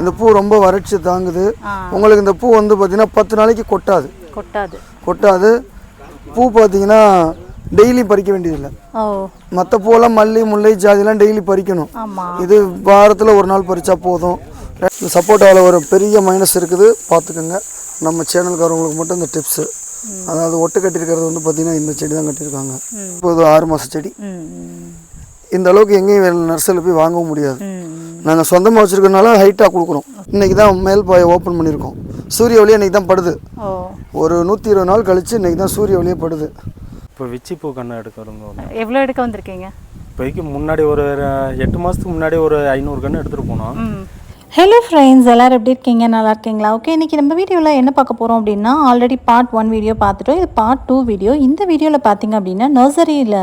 இந்த பூ ரொம்ப வறட்சி தாங்குது. உங்களுக்கு இந்த பூ வந்து பார்த்தீங்கன்னா பத்து நாளைக்கு கொட்டாது. கொட்டாது. கொட்டாது. பூ பார்த்தீங்கன்னா டெய்லி பறிக்க வேண்டியதில்லை. மற்ற பூவெல்லாம் மல்லி முல்லை ஜாதிலாம் டெய்லி பறிக்கணும். இது வாரத்தில் ஒரு நாள் பறிச்சா போதும். சப்போட்டாவில் ஒரு பெரிய மைனஸ் இருக்குது. பார்த்துக்கோங்க நம்ம சேனல்காரவங்களுக்கு மட்டும் இந்த டிப்ஸு அதாவது ஒட்டு கட்டியிருக்கிறது வந்து பார்த்திங்கன்னா இந்த செடி தான் கட்டியிருக்காங்க. இப்போ இது ஆறு மாத செடி. இந்த அளவுக்கு எங்கேயும் நர்சரியில் போய் வாங்கவும் முடியாது. நாங்கள் சொந்தமாக வச்சுருக்கனால ஹைட்டாக கொடுக்குறோம் இன்றைக்கி தான் மேல் பாயை ஓப்பன் பண்ணியிருக்கோம். சூரிய ஒளி இன்றைக்கி தான் படுது. ஓ. ஒரு நூற்றி இருபது நாள் கழித்து இன்றைக்கி தான் சூரிய ஒளியே படுது. இப்போ விச்சி பூ எடுக்கிறவங்க ஒன்று எவ்வளோ எடுக்க வந்திருக்கீங்க? இப்போதைக்கு முன்னாடி ஒரு எட்டு மாதத்துக்கு முன்னாடி ஒரு ஐநூறு கன்று எடுத்துகிட்டு போனோம். ஹலோ ஃப்ரெண்ட்ஸ் எல்லோரும் எப்படி இருக்கீங்க? நல்லா இருக்கீங்களா? ஓகே இன்றைக்கி நம்ம வீடியோவில் என்ன பார்க்க போகிறோம் அப்படின்னா ஆல்ரெடி பார்ட் ஒன் வீடியோ பார்த்துட்டோம். இது பார்ட் டூ வீடியோ இந்த வீடியோவில் பார்த்தீங்க அப்படின்னா நர்சரியில்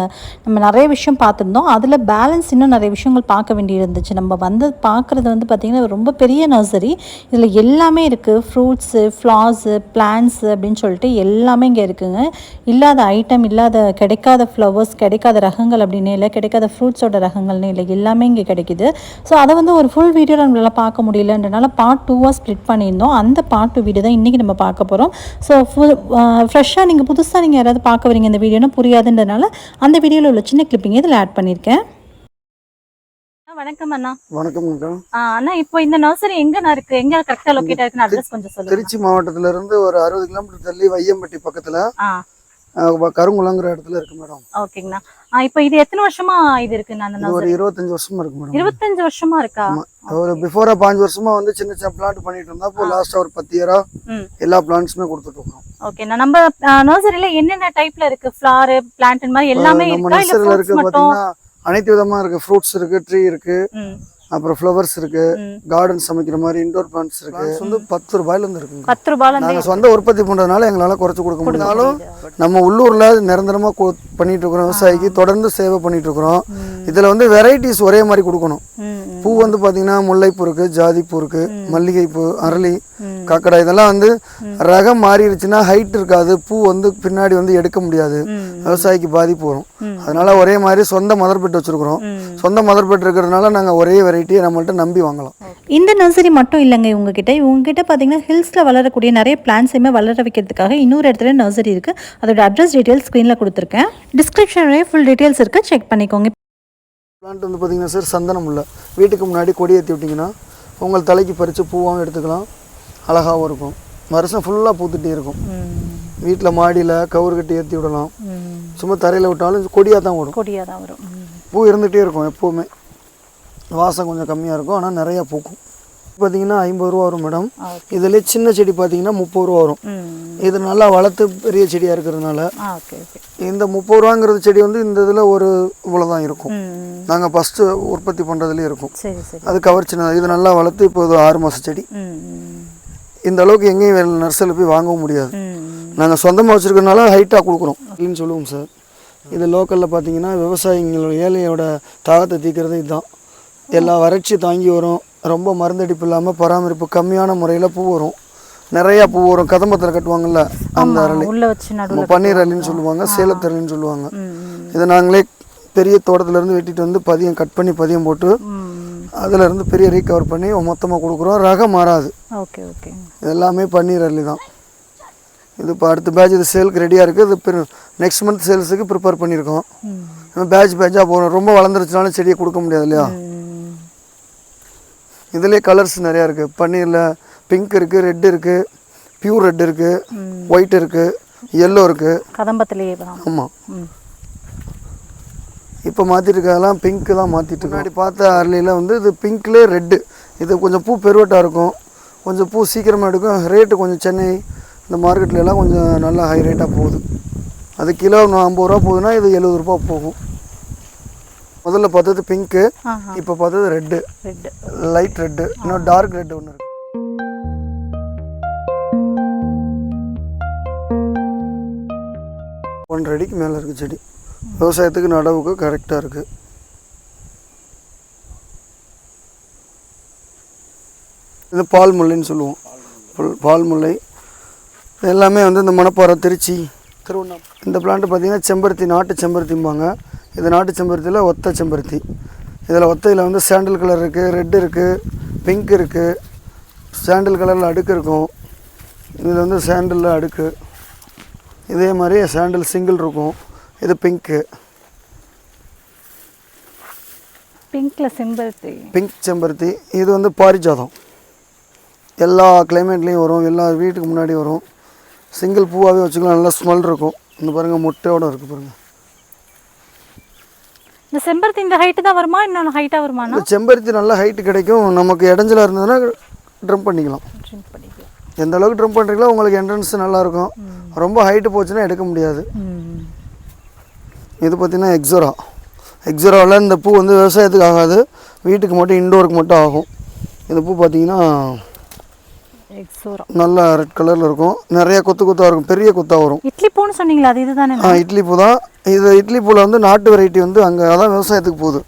நம்ம நிறைய விஷயம் பார்த்துருந்தோம். அதில் பேலன்ஸ் இன்னும் நிறைய விஷயங்கள் பார்க்க வேண்டியது இருந்துச்சு. நம்ம வந்து பார்க்குறது வந்து பார்த்திங்கன்னா ரொம்ப பெரிய நர்சரி இதில் எல்லாமே இருக்குது ஃப்ரூட்ஸு ஃப்ளார்ஸு பிளான்ஸு அப்படின்னு சொல்லிட்டு எல்லாமே இங்கே இருக்குதுங்க இல்லாத ஐட்டம் இல்லாத கிடைக்காத ஃப்ளவர்ஸ் கிடைக்காத ரகங்கள் அப்படின்னே இல்லை கிடைக்காத ஃப்ரூட்ஸோட ரகங்கள்னு இல்லை எல்லாமே இங்கே கிடைக்குது. ஸோ அதை வந்து ஒரு ஃபுல் வீடியோ நம்மளால் பார்க்க முடியலன்றனால பார்ட் டூவாக ஸ்ப்ளிட் பண்ணியிருந்தோம். அந்த பார்ட் டூ வீடியோ தான் இன்றைக்கி நம்ம பார்க்க போகிறோம் ஸோ ஃபுல் ஃப்ரெஷ்ஷாக நீங்கள் புதுசாக நீங்கள் யாராவது பார்க்க வரீங்க இந்த வீடியோனா புரியாதுன்றனால அந்த வீடியோவில் உள்ள சின்ன கிளிப்பிங் இதில் ஆட் பண்ணியிருக்கேன். வணக்கம் அண்ணா. வணக்கம் மேடம் அண்ணா இப்போ இந்த நர்சரி எங்கண்ணா இருக்கு? எங்க கரெக்டாக லொக்கேட் இருக்குன்னு அட்ரஸ் கொஞ்சம் சொல்லுங்க. திருச்சி மாவட்டத்துல இருந்து ஒரு அறுபது கிலோமீட்டர் தள்ளி வையம்பட்டி பக்கத்தில் கருங்குளங்கிற இடத்துல இருக்கு மேடம். ஓகேங்கண்ணா. இப்போ இது எத்தனை வருஷமா இது இருக்குண்ணா அந்த இது ஒரு இருபத்தஞ்சு வருஷமா இருக்கு மேடம் இருபத்தஞ்சு வருஷமா இருக்கா. ஒரு பிஃபோரா பாஞ்சு வருஷமா வந்து சின்ன சின்ன பிளான்ட் பண்ணிட்டு இருந்தா இப்போ லாஸ்டா ஒரு பத்து இயரா எல்லா பிளான்ட்ஸுமே கொடுத்துட்டு இருக்கோம். ஓகேண்ணா நம்ம நர்சரியில என்னென்ன டைப்ல இருக்கு? ஃப்ளார் பிளான்ட் மாதிரி எல்லாமே நம்ம இருக்கா? நர்சரியில் இருக்கு பாத்தீங்கன்னா அனைத்து விதமா இருக்கு. ஃப்ரூட்ஸ் இருக்கு ட்ரீ இருக்கு. அப்புறம் ஃப்ளவர்ஸ் இருக்கு. கார்டன் சமைக்கிற மாதிரி இண்டோர் பிளான்ட்ஸ் இருக்கு. வந்து பத்து ரூபாயில இருந்து இருக்குங்க. பத்து ரூபாயில நாங்க சொந்த உற்பத்தி பண்றதுனால எங்களால குறைச்சு கொடுக்க முடியாலும் நம்ம உள்ளூர்ல நிரந்தரமா கு- பண்ணிட்டு இருக்கிறோம். விவசாயிக்கு தொடர்ந்து சேவை பண்ணிட்டு இருக்கிறோம். இதுல வந்து வெரைட்டிஸ் ஒரே மாதிரி கொடுக்கணும். பூ வந்து பாத்தீங்கன்னா முல்லைப்பூ இருக்கு ஜாதிப்பூ இருக்கு மல்லிகைப்பூ அரளி காக்கடா இதெல்லாம் வந்து ரகம் மாறிடுச்சுன்னா ஹைட் இருக்காது. பூ வந்து பின்னாடி வந்து எடுக்க முடியாது. விவசாயிக்கு பாதிப்பு வரும். அதனால ஒரே மாதிரி சொந்த மதர் பெட் வச்சிருக்கிறோம். சொந்த மதர் பெட் இருக்கிறதுனால நாங்க ஒரே வெரைட்டியை நம்மள்ட்ட நம்பி வாங்கலாம். இந்த நர்சரி மட்டும் இல்லைங்க இவங்ககிட்ட. இவங்ககிட்ட பார்த்தீங்கன்னா ஹில்ஸில் வளரக்கூடிய நிறைய பிளான்ஸையுமே வளர வைக்கிறதுக்காக இன்னொரு இடத்துல நர்சரி இருக்குது அதோட அட்ரஸ் டீட்டெயில்ஸ் ஸ்க்ரீனில் கொடுத்துருக்கேன். டிஸ்கிரிப்ஷன்லேயே ஃபுல் டீட்டெயில்ஸ் இருக்குது செக் பண்ணிக்கோங்க. பிளான்ட் வந்து பார்த்தீங்கன்னா சார் சந்தனம் இல்லை. வீட்டுக்கு முன்னாடி கொடி ஏற்றி விட்டிங்கன்னா உங்கள் தலைக்கு பறித்து பூவாகவும் எடுத்துக்கலாம். அழகாகவும் இருக்கும். வருஷம் ஃபுல்லாக பூத்துட்டே இருக்கும். வீட்டில் மாடியில் கவுரு கட்டி ஏற்றி விடலாம். சும்மா தரையில் விட்டாலும் கொடியாக தான் ஓடும் கொடியாக தான் வரும். பூ இருந்துகிட்டே இருக்கும் எப்போவுமே. வாசம் கொஞ்சம் கம்மியாக இருக்கும். ஆனால் நிறையா பூக்கும். பார்த்தீங்கன்னா ஐம்பது ரூபா வரும் மேடம். இதிலே சின்ன செடி பார்த்தீங்கன்னா முப்பது ரூபா வரும். இது நல்லா வளர்த்து பெரிய செடியாக இருக்கிறதுனால இந்த முப்பது ரூபாங்கிறது செடி வந்து இந்த இதில் ஒரு இவ்வளோ தான் இருக்கும் நாங்கள் ஃபஸ்ட்டு உற்பத்தி பண்ணுறதுலேயே இருக்கும். அது கவர் சின்ன இது நல்லா வளர்த்து இப்போ இது ஆறு மாத செடி. இந்த அளவுக்கு எங்கேயும் நர்சரியில் போய் வாங்கவும் முடியாது. நாங்கள் சொந்தமாக வச்சுருக்கனால ஹைட்டாக கொடுக்குறோம். அப்படின்னு சொல்லுவோம் சார் இது லோக்கலில் பார்த்தீங்கன்னா விவசாயிகளோட ஏழையோட தாகத்தை தீர்க்கறது இதுதான். எல்லா வறட்சி தாங்கி வரும். ரொம்ப மருந்தடிப்பு இல்லாமல் பராமரிப்பு கம்மியான முறையில் பூ வரும். நிறையா பூ வரும். கதம்பத்தில் கட்டுவாங்கல்ல அந்த அரளி. நம்ம பன்னீர் அரளின்னு சொல்லுவாங்க சேலத்தரளின்னு சொல்லுவாங்க. இதை நாங்களே பெரிய தோட்டத்துலேருந்து வெட்டிட்டு வந்து பதியம் கட் பண்ணி பதியம் போட்டு ம் அதுல இருந்து பெரிய ரீகவர் பண்ணி மொத்தமாக கொடுக்குறோம். ரகம் மாறாது. Okay okay. இது எல்லாமே பன்னீர் அரளி தான். இது இப்போ அடுத்த பேட்ச் இது சேலுக்கு ரெடியாக இருக்குது இது நெக்ஸ்ட் மந்த் சேல்ஸுக்கு ப்ரிப்பேர் பண்ணியிருக்கோம். ம். பேட்ச் பேட்சாக போகிறோம் ரொம்ப வளர்ந்துருச்சுனாலும் செடியை கொடுக்க முடியாது இல்லையா? இதுலேயே கலர்ஸ் நிறையா இருக்குது பன்னீரில் பிங்க் இருக்குது ரெட் இருக்குது பியூர் ரெட் இருக்குது ஒயிட் இருக்குது எல்லோ இருக்குது கதம்பத்திலேயே ஆமாம் இப்போ மாற்றிருக்கதெல்லாம் பிங்க்கு தான் மாற்றிட்டு முன்னாடி பார்த்த அரளியில் வந்து இது பிங்க்லேயே ரெட்டு இது கொஞ்சம் பூ பெருவட்டாக இருக்கும். கொஞ்சம் பூ சீக்கிரமாக எடுக்கும். ரேட்டு கொஞ்சம் சென்னை இந்த மார்க்கெட்ல எல்லாம் கொஞ்சம் நல்லா ஹை ரேட்டாக போகுது. அது கிலோ ஐம்பது ரூபா போகுதுன்னா இது எழுபது ரூபா போகும். முதல்ல பார்த்தது பிங்க்கு இப்போ பார்த்தது ரெட்டு. Red light red. இன்னும் டார்க் ரெட் ஒன்று இருக்கு. ஒன்றரை அடிக்கு மேலே இருக்குது செடி. விவசாயத்துக்கு நடவுக்கு கரெக்டாக இருக்குது இது பால் முல்லைன்னு சொல்லுவோம். புல்- பால் முல்லை. எல்லாமே வந்து இந்த மணப்பாறை திருச்சி திருவண்ணாமலை இந்த பிளான்ட் பார்த்தீங்கன்னா செம்பருத்தி நாட்டு செம்பருத்திம்பாங்க. இது நாட்டு செம்பருத்தியில் ஒத்த செம்பருத்தி. இதில் ஒத்தையில் வந்து சாண்டல் கலர் இருக்குது ரெட் இருக்குது பிங்க் இருக்குது சாண்டில் கலரில் அடுக்கு இருக்கும். இதில் வந்து சாண்டலில் அடுக்கு. இதே மாதிரி சாண்டில் சிங்கிள் இருக்கும். இது பிங்க்கு பிங்க்ல செம்பருத்தி. பிங்க் செம்பருத்தி. இது வந்து பாரிஜாதம். எல்லா கிளைமேட்லேயும் வரும். எல்லா வீட்டுக்கு முன்னாடி வரும். சிங்கிள் பூவாகவே வச்சுக்கலாம் நல்லா ஸ்மெல் இருக்கும். இந்த பாருங்கள் முட்டையோடு இருக்குது பாருங்கள் இந்த செம்பருத்தி இந்த ஹைட்டு தான் வருமா? இன்னும் ஹைட்டாக இந்த செம்பருத்தி நல்ல ஹைட்டு கிடைக்கும். நமக்கு இடைஞ்சலாக இருந்ததுன்னா ட்ரம் பண்ணிக்கலாம். எந்த அளவுக்கு ட்ரம் பண்ணுறீங்களோ உங்களுக்கு என்ட்ரன்ஸ் நல்லாயிருக்கும் ரொம்ப ஹைட்டு போச்சுன்னா எடுக்க முடியாது. இது பார்த்திங்கன்னா எக்ஸோரா எக்ஸோராவில் இந்த பூ வந்து விவசாயத்துக்கு ஆகாது. வீட்டுக்கு மட்டும் இண்டோருக்கு மட்டும் ஆகும். இந்த பூ பார்த்திங்கன்னா நல்லா ரெட் கலரில் இருக்கும். நிறைய கொத்து கொத்தாக இருக்கும். பெரிய கொத்தாக வரும். இட்லி பூன்னு சொன்னீங்களா அது இதுதானே? ஆ இட்லி பூ தான். இது இட்லி பூவில் வந்து நாட்டு வெரைட்டி வந்து அங்கே அதான் விவசாயத்துக்கு போகுது.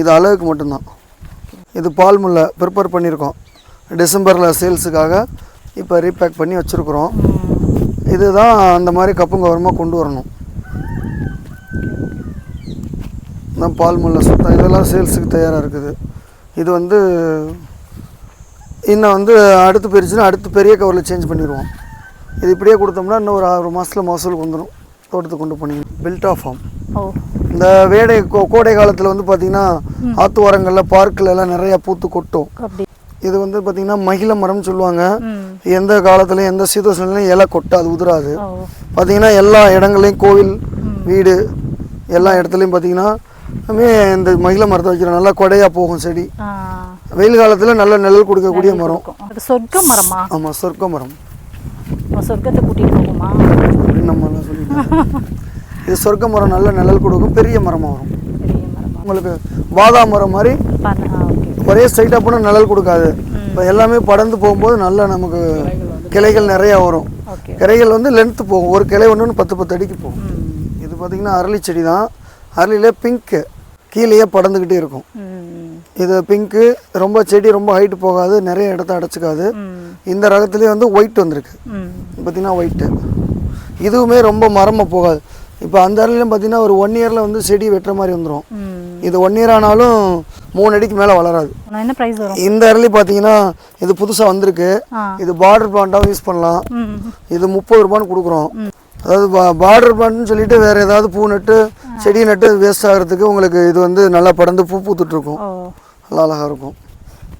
இது அழகுக்கு மட்டும்தான். இது பால் முல்லை ப்ரிப்பேர் பண்ணியிருக்கோம். டிசம்பரில் சேல்ஸுக்காக இப்போ ரீபேக் பண்ணி வச்சுருக்குறோம். இதுதான் அந்த மாதிரி கப்புங்க வரமாக கொண்டு வரணும். தான் பால் முல்லை சுத்தம் இதெல்லாம் சேல்ஸுக்கு தயாராக இருக்குது. இது வந்து இன்னும் வந்து அடுத்து போயிருச்சுன்னா அடுத்து பெரிய கவரில் சேஞ்ச் பண்ணிடுவோம். இது இப்படியே கொடுத்தோம்னா இன்னும் ஒரு ஆறு மாதத்தில் மகசூலுக்கு வந்துடும் தோட்டத்துக்கு கொண்டு போனீங்க. பில்ட் ஆஃப் ஃபார்ம் இந்த வேடை கோ- கோடை காலத்தில் வந்து பார்த்திங்கன்னா ஆத்து ஓரங்களில் பார்க்கில் எல்லாம் நிறையா பூத்து கொட்டும். இது வந்து பார்த்திங்கன்னா மகிழ மரம்னு சொல்லுவாங்க. எந்த காலத்துலையும் எந்த சீதோஷன்லையும் இலை கொட்டாது உதிராது. பார்த்திங்கன்னா எல்லா இடங்கள்லையும் கோவில் வீடு எல்லா இடத்துலையும் பார்த்திங்கன்னா எல்லாமே இந்த மகிழ மரத்தை வைக்கிறோம் நல்லா கொடையாக போகும் செடி. வெயில் காலத்தில் நல்ல நிழல் கொடுக்கக்கூடிய மரம். சொர்க்க மரமா? ஆமாம் சொர்க்க மரம். சொர்க்கத்தை போகுமா? அப்படின்னு நம்ம சொல்லிக்கலாம் இது சொர்க்க மரம் நல்ல நிழல் கொடுக்கும் பெரிய மரமாக வரும். உங்களுக்கு பாதாம் மரம் மாதிரி ஒரே ஸ்ட்ரைட்டாக போனால் நிழல் கொடுக்காது. இப்போ எல்லாமே படர்ந்து போகும்போது நல்லா நமக்கு கிளைகள் நிறையா வரும். கிளைகள் வந்து லென்த்து போகும். ஒரு கிளை ஒன்று பத்து பத்து அடிக்கு போகும். இது பார்த்திங்கன்னா அரளி செடி தான் அரளியில் பிங்க்கு கீழேயே படர்ந்துக்கிட்டே இருக்கும். இது பிங்க்கு ரொம்ப செடி ரொம்ப ஹைட்டு போகாது நிறைய இடத்த அடைச்சிக்காது. இந்த ரகத்துலேயே வந்து ஒயிட் வந்திருக்கு. பார்த்திங்கன்னா ஒயிட்டு இதுவுமே ரொம்ப மரமாக போகாது. இப்போ அந்த அரளிலும் பார்த்திங்கன்னா ஒரு ஒன் இயரில் வந்து செடி வெட்டுற மாதிரி வந்துடும் இது ஒன் இயர் ஆனாலும் மூணு அடிக்கு மேலே வளராது. இந்த அரளி பார்த்தீங்கன்னா இது புதுசாக வந்திருக்கு. இது பார்டர் பிளான்ட்டாகவும் யூஸ் பண்ணலாம். இது முப்பது ரூபான்னு கொடுக்குறோம். அதாவது பார்டர் பிளான்ட்னு சொல்லிட்டு வேறு ஏதாவது பூ நட்டு செடி நட்டு வேஸ்ட் ஆகிறதுக்கு உங்களுக்கு இது வந்து நல்லா படர்ந்து பூ பூத்துட்டு இருக்கும் ஓ. நல்லா அழகாக இருக்கும்.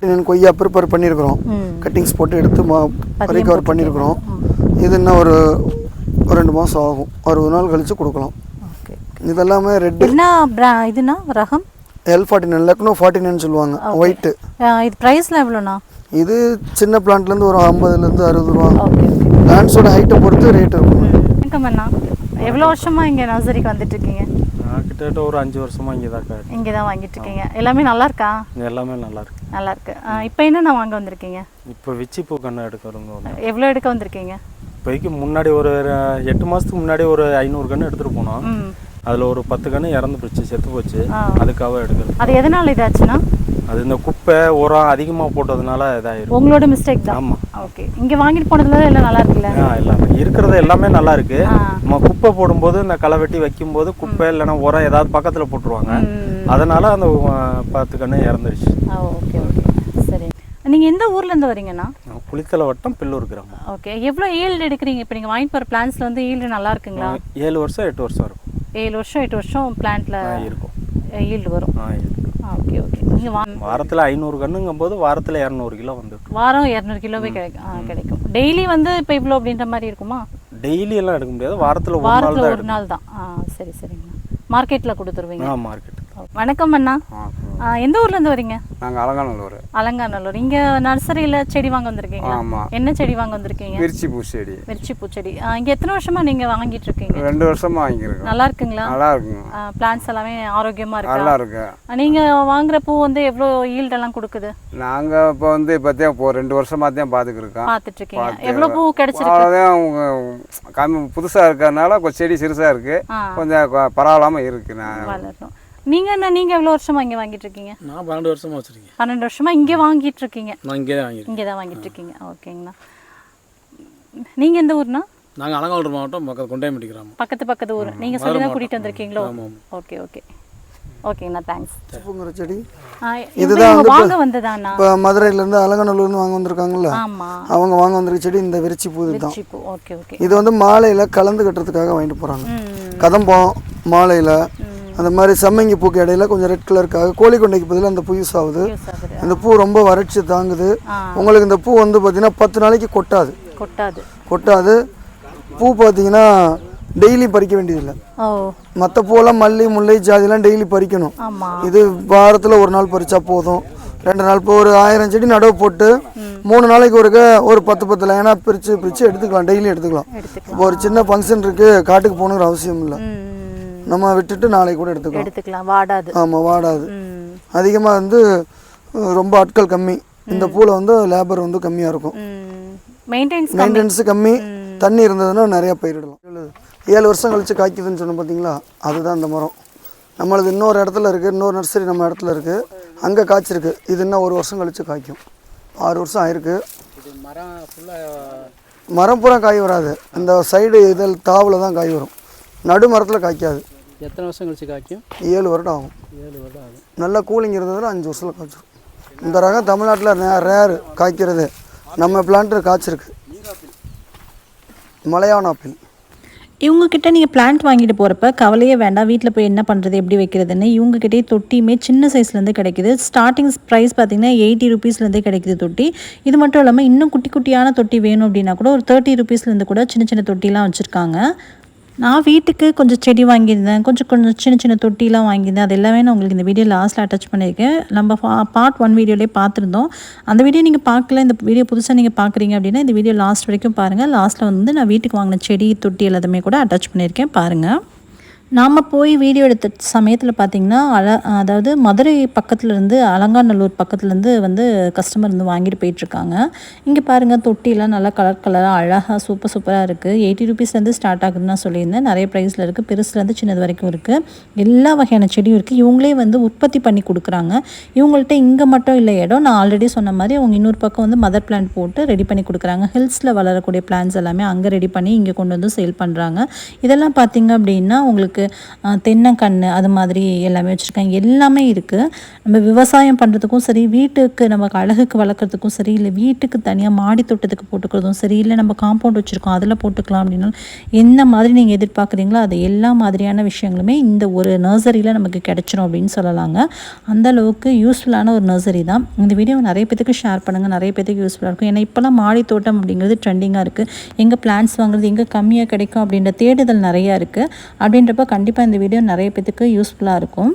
இன்னும் கொய்யா ப்ரிப்பேர் பண்ணியிருக்கிறோம். கட்டிங்ஸ் போட்டு எடுத்து மா ரிகவர் பண்ணியிருக்கிறோம். இது இன்னும் ஒரு ஒரு ரெண்டு மாதம் ஆகும். அறுபது நாள் கழித்து கொடுக்கலாம். இதெல்லாமே என்ன பிரா இதுனா ரகம்? L forty nine Lucknow forty nine சொல்லுவாங்க ஒயிட்டு இது ப்ரைஸ்லாம் எவ்வளோண்ணா? இது சின்ன பிளான்ட்லேருந்து ஒரு ஐம்பதுலேருந்து அறுபது ரூபா. பிளான்ஸோட ஹைட்டை பொறுத்து ரேட் இருக்கும். எவ்வளோ வருஷமா இங்கே நர்சரிக்கு வந்துட்டு இருக்கீங்க நான் கிட்டத்தட்ட ஒரு அஞ்சு வருஷமாக இங்கே தான் இங்கே தான் வாங்கிட்டு இருக்கீங்க எல்லாமே நல்லா இருக்கா எல்லாமே நல்லா இருக்கு நல்லா இருக்கு இப்போ என்னண்ணா வாங்க வந்திருக்கீங்க? இப்போ விச்சி பூ எடுக்கிறவங்க ஒன்று எவ்வளோ எடுக்க வந்திருக்கீங்க? இப்போதைக்கு முன்னாடி ஒரு எட்டு மாதத்துக்கு முன்னாடி ஒரு ஐநூறு கன்று எடுத்துகிட்டு போனோம். அதில் ஒரு பத்து கன்று இறந்து போச்சு செத்து போச்சு. அதுக்காக எடுக்கிறது அது எதனால் இதாச்சுன்னா? அது இந்த குப்பை உரம் அதிகமாக போட்டதுனால இதாயிரும் உங்களோட மிஸ்டேக் தான். ஆமாம் ஓகே இங்கே வாங்கிட்டு போனதுல எல்லாம் நல்லா இருக்குல்ல? ஆ எல்லாமே. இருக்கிறது எல்லாமே நல்லா இருக்கு. நம்ம குப்பை போடும்போது இந்த களை வெட்டி வைக்கும்போது குப்பை இல்லைன்னா உரம் ஏதாவது பக்கத்தில் போட்டுருவாங்க. அதனால அந்த பத்து கன்று இறந்துருச்சு. ஓகே ஓகே சரி. நீங்கள் எந்த ஊர்லேருந்து வரீங்கண்ணா? குளித்தலை வட்டம் பில்லூர் கிராமம். ஓகே எவ்வளோ ஈல்டு எடுக்கிறீங்க? இப்போ நீங்கள் வாங்கிட்டு போகிற பிளான்ஸில் வந்து ஈல்டு நல்லா இருக்குங்களா? ஏழு வருஷம் எட்டு வருஷம் இருக்கும். ஏழு வருஷம் எட்டு வருஷம் பிளான்ட்டில் ஆ, இருக்கும். ஈல்டு வரும். ஓகே ஓகே நீங்கள் வாரத்தில் ஐநூறு கன்னுங்கும் போது வாரத்தில் இரநூறு கிலோ வந்துட்டு வாரம் இரநூறு கிலோவே கிடைக்கும். கிடைக்கும். டெய்லி வந்து இப்போ இவ்வளோ அப்படின்ற மாதிரி இருக்குமா? டெய்லி எல்லாம் எடுக்க முடியாது. வாரத்தில் வாரத்தில் ஒரு நாள் தான். ஆ சரி சரிங்கண்ணா மார்க்கெட்டில் கொடுத்துருவீங்க. ஆ மார்க்கெட் வணக்கம் அண்ணா. எந்த ஊர்லேருந்து வரீங்க? நாங்கள் அலங்காநல்லூர். அலங்காநல்லூர். இங்கே நர்சரியில் செடி வாங்க வந்திருக்கீங்க? ஆமாம் என்ன செடி வாங்க வந்திருக்கீங்க? மிர்ச்சி பூச்செடி மிர்ச்சி பூச்செடி இங்கே எத்தனை வருஷமா நீங்கள் வாங்கிட்டு இருக்கீங்க? ரெண்டு வருஷமாக வாங்கியிருக்கோம். நல்லா இருக்குங்களா? நல்லா இருக்குங்க. பிளான்ஸ் எல்லாமே ஆரோக்கியமாக இருக்கா? நல்லா இருக்கு. நீங்கள் வாங்குற பூ வந்து எவ்வளோ ஈல்ட் எல்லாம் கொடுக்குது? நாங்கள் இப்போ வந்து இப்போத்தையும் இப்போ ரெண்டு வருஷமாக தான் பார்த்துக்கிருக்கோம் பார்த்துட்டு இருக்கீங்க. எவ்வளோ பூ கிடைச்சிருக்கு? கம்மி புதுசாக இருக்கிறதுனால கொஞ்சம் செடி சிறுசாக இருக்குது ஆ. கொஞ்சம் கொ- பரவாயில்லாமல் இருக்குது நான் வளரும். நீங்கள் என்ன நீங்கள் எவ்வளோ வருஷமா இங்கே வாங்கிட்டு இருக்கீங்க நான் பன்னெண்டு வருஷமா வச்சுருக்கேன். பன்னெண்டு வருஷமா இங்கே வாங்கிட்டு இருக்கீங்க நான் இங்கே தான் வாங்கியிருக்கேன். இங்கே தான் வாங்கிட்டு இருக்கீங்க ஓகேங்கண்ணா நீங்கள் எந்த ஊர்னா? நாங்கள் அலங்காநல்லூர் மாவட்டம் பக்கத்து கொண்டையம்பட்டி கிராமம். பக்கத்து பக்கத்து ஊர். நீங்கள் சொல்லி தான் கூட்டிகிட்டு வந்திருக்கீங்களோ? Okay okay. ஓகேங்கண்ணா தேங்க்ஸ் பூங்கிற செடி? இதுதான் வாங்க வந்ததாண்ணா. இப்போ மதுரையிலேருந்து அலங்கநல்லூர்னு வாங்க வந்திருக்காங்கல்ல? ஆமா. அவங்க வாங்க வந்திருக்க செடி இந்த விரிச்சி பூ தான் ஓகே ஓகே. இது வந்து மாலையில் கலந்து கட்டுறதுக்காக வாங்கிட்டு போகிறாங்க ம். கதம்பம் மாலையில். அந்த மாதிரி சம்மங்கி பூக்கு இடையில கொஞ்சம் ரெட் கலருக்காக கோழி கொண்டைக்கு பதிலாக அந்த பூ யூஸ் ஆகுது. இந்த பூ ரொம்ப வறட்சி தாங்குது. உங்களுக்கு இந்த பூ வந்து பார்த்தீங்கன்னா பத்து நாளைக்கு கொட்டாது. கொட்டாது. கொட்டாது. பூ பார்த்தீங்கன்னா டெய்லி பறிக்க வேண்டியதில்லை. மற்ற பூவெல்லாம் மல்லி முல்லை ஜாதிலாம் டெய்லி பறிக்கணும். இது வாரத்தில் ஒரு நாள் பறிச்சா போதும். ரெண்டு நாள் இப்போ ஒரு ஆயிரம் செடி நடவு போட்டு மூணு நாளைக்கு ஒருக்க ஒரு பத்து பத்து லைனாக பிரித்து பிரித்து எடுத்துக்கலாம். டெய்லி எடுத்துக்கலாம். இப்போ ஒரு சின்ன ஃபங்க்ஷன் இருக்குது காட்டுக்கு போகணுங்கிற அவசியம் இல்லை. நம்ம விட்டுட்டு நாளைக்கு கூட எடுத்துக்கலாம். எடுத்துக்கலாம். வாடாது. ஆமாம் வாடாது. அதிகமாக வந்து ரொம்ப ஆட்கள் கம்மி. இந்த பூவில் வந்து லேபர் வந்து கம்மியாக இருக்கும். மெயின்டெனன்ஸு கம்மி. தண்ணி இருந்ததுன்னா நிறையா பயிரிடலாம். ஏழு வருஷம் கழிச்சு காய்க்குதுன்னு சொன்னோம் பார்த்தீங்களா? அதுதான் இந்த மரம். நம்மளது இன்னொரு இடத்துல இருக்குது இன்னொரு நர்சரி நம்ம இடத்துல இருக்குது அங்கே காய்ச்சிருக்கு. இது இன்னும் ஒரு வருஷம் கழிச்சு காய்க்கும். ஆறு வருஷம் ஆயிருக்கு. மரம் ஃபுல்லாக மரம் பூரா காய் வராது. இந்த சைடு இதில் தாவில் தான் காய் வரும். நடு மரத்தில் காய்க்காது. எத்தனை வருஷம் கழிச்சு காய்க்கும்? ஏழு வருடம் ஆகும். ஏழு வருடம் ஆகும். நல்ல கூலிங் இருந்ததுன்னா அஞ்சு வருஷத்தில் காய்ச்சிரும். இந்த ரகம் தமிழ்நாட்டில் ரேர் காய்க்கிறது. நம்ம பிளான்ட்டு காய்ச்சிருக்கு. மலையான் ஆப்பிள். இவங்கக்கிட்ட நீங்கள் பிளான்ட் வாங்கிட்டு போகிறப்ப கவலையே வேண்டாம். வீட்டில் போய் என்ன பண்ணுறது எப்படி வைக்கிறதுன்னு இவங்ககிட்டே தொட்டியுமே சின்ன சைஸ்லேருந்து கிடைக்குது. ஸ்டார்டிங் ப்ரைஸ் பார்த்தீங்கன்னா எயிட்டி ருபீஸ்லேருந்தே கிடைக்குது தொட்டி. இது மட்டும் இல்லாமல் இன்னும் குட்டி குட்டியான தொட்டி வேணும் அப்படின்னா கூட ஒரு தேர்ட்டி ருபீஸ்லேருந்து கூட சின்ன சின்ன தொட்டிலாம் வச்சுருக்காங்க. நான் வீட்டுக்கு கொஞ்சம் செடி வாங்கியிருந்தேன். கொஞ்சம் கொஞ்சம் சின்ன சின்ன தொட்டிலாம் வாங்கியிருந்தேன். அது எல்லாமே நான் உங்களுக்கு இந்த வீடியோ லாஸ்ட்டில் அட்டாச் பண்ணியிருக்கேன். நம்ம பார்ட் ஒன் வீடியோலேயே பார்த்துருந்தோம். அந்த வீடியோ நீங்கள் பார்க்கல இந்த வீடியோ புதுசாக நீங்கள் பார்க்குறீங்க அப்படின்னா இந்த வீடியோ லாஸ்ட் வரைக்கும் பாருங்கள் லாஸ்ட்டில் வந்து நான் வீட்டுக்கு வாங்கின செடி தொட்டி எல்லாத்தையுமே கூட அட்டாச் பண்ணியிருக்கேன். பாருங்கள் நாம் போய் வீடியோ எடுத்த சமயத்தில் பார்த்தீங்கன்னா அல அதாவது மதுரை பக்கத்துலேருந்து அலங்காநல்லூர் பக்கத்துலேருந்து வந்து கஸ்டமர் வந்து வாங்கிட்டு போயிட்டுருக்காங்க. இங்கே பாருங்கள் தொட்டிலாம் நல்லா கலர் கலராக அழகாக சூப்பர் சூப்பராக இருக்குது எயிட்டி ருபீஸ்லேருந்து ஸ்டார்ட் ஆகுதுன்னு நான் சொல்லியிருந்தேன். நிறைய ப்ரைஸில் இருக்குது பெருசுலேருந்து சின்னது வரைக்கும் இருக்குது எல்லா வகையான செடியும் இருக்குது இவங்களே வந்து உற்பத்தி பண்ணி கொடுக்குறாங்க. இவங்கள்ட்ட இங்கே மட்டும் இல்லை இடம் நான் ஆல்ரெடி சொன்ன மாதிரி அவங்க இன்னொரு பக்கம் வந்து மதர் பிளான்ட் போட்டு ரெடி பண்ணி கொடுக்குறாங்க. ஹில்ஸில் வளரக்கூடிய பிளான்ஸ் எல்லாமே அங்கே ரெடி பண்ணி இங்கே கொண்டு வந்து சேல் பண்ணுறாங்க இதெல்லாம் பார்த்தீங்க அப்படின்னா உங்களுக்கு இருக்குது தென்னங்கன்று அது மாதிரி எல்லாமே வச்சுருக்காங்க. எல்லாமே இருக்குது நம்ம விவசாயம் பண்ணுறதுக்கும் சரி வீட்டுக்கு நமக்கு அழகுக்கு வளர்க்குறதுக்கும் சரி இல்லை வீட்டுக்கு தனியாக மாடி தோட்டத்துக்கு போட்டுக்கிறதும் சரி இல்லை நம்ம காம்பவுண்ட் வச்சுருக்கோம் அதில் போட்டுக்கலாம் அப்படின்னாலும் என்ன மாதிரி நீங்கள் எதிர்பார்க்குறீங்களோ அது எல்லா மாதிரியான விஷயங்களுமே இந்த ஒரு நர்சரியில் நமக்கு கிடச்சிரும் அப்படின்னு சொல்லலாங்க. அந்தளவுக்கு யூஸ்ஃபுல்லான ஒரு நர்சரி தான். இந்த வீடியோ நிறைய பேத்துக்கு ஷேர் பண்ணுங்கள் நிறைய பேத்துக்கு யூஸ்ஃபுல்லாக இருக்கும். ஏன்னா இப்போலாம் மாடி தோட்டம் அப்படிங்கிறது ட்ரெண்டிங்காக இருக்குது எங்கே பிளான்ஸ் வாங்குறது எங்கே கம்மியாக கிடைக்கும் அப்படின்ற தேடுதல் நிறையா இருக்குது அப்படின்றப்ப கண்டிப்பாக இந்த வீடியோ நிறைய பேத்துக்கு யூஸ்ஃபுல்லாக இருக்கும்.